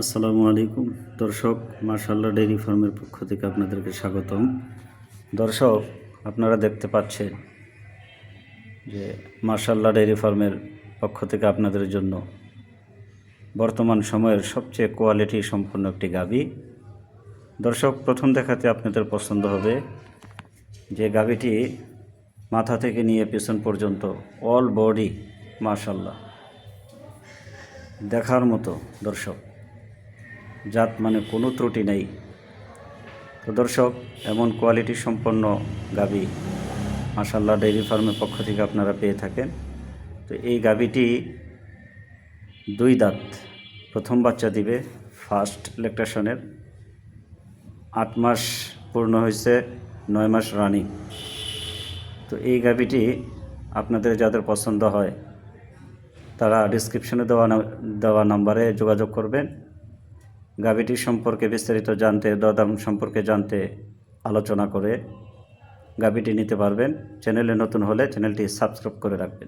আসসালামু আলাইকুম। দর্শক মার্শাল্লাহ ডেইরি ফার্মের পক্ষ থেকে আপনাদেরকে স্বাগতম। দর্শক, আপনারা দেখতে পাচ্ছেন যে মার্শাল্লাহ ডেইরি ফার্মের পক্ষ থেকে আপনাদের জন্য বর্তমান সময়ের সবচেয়ে কোয়ালিটি সম্পন্ন একটি গাবি দর্শক, প্রথম দেখাতে আপনাদের পছন্দ হবে যে গাবিটি মাথা থেকে নিয়ে পেছন পর্যন্ত অল বডি মার্শাল্লাহ দেখার মতো, দর্শক। জাত মানে কোনো ত্রুটি নেই। তো দর্শক, এমন কোয়ালিটি সম্পন্ন গাবি মাসাল্লাহ ডেইরি ফার্মের পক্ষ থেকে আপনারা পেয়ে থাকেন। তো এই গাবিটি দুই দাঁত। প্রথম বাচ্চা দিবে ফার্স্ট ল্যাকটেশনের আট মাস পূর্ণ হয়েছে, নয় মাস রানিং তো এই গাবিটি আপনাদের যাদের পছন্দ হয়, তারা ডিসক্রিপশনে দেওয়া দেওয়া নাম্বারে যোগাযোগ করবেন। গাভীটি সম্পর্কে বিস্তারিত জানতে, দরদাম সম্পর্কে জানতে আলোচনা করে গাভীটি নিতে পারবেন। চ্যানেলে নতুন হলে চ্যানেলটি সাবস্ক্রাইব করে রাখবেন।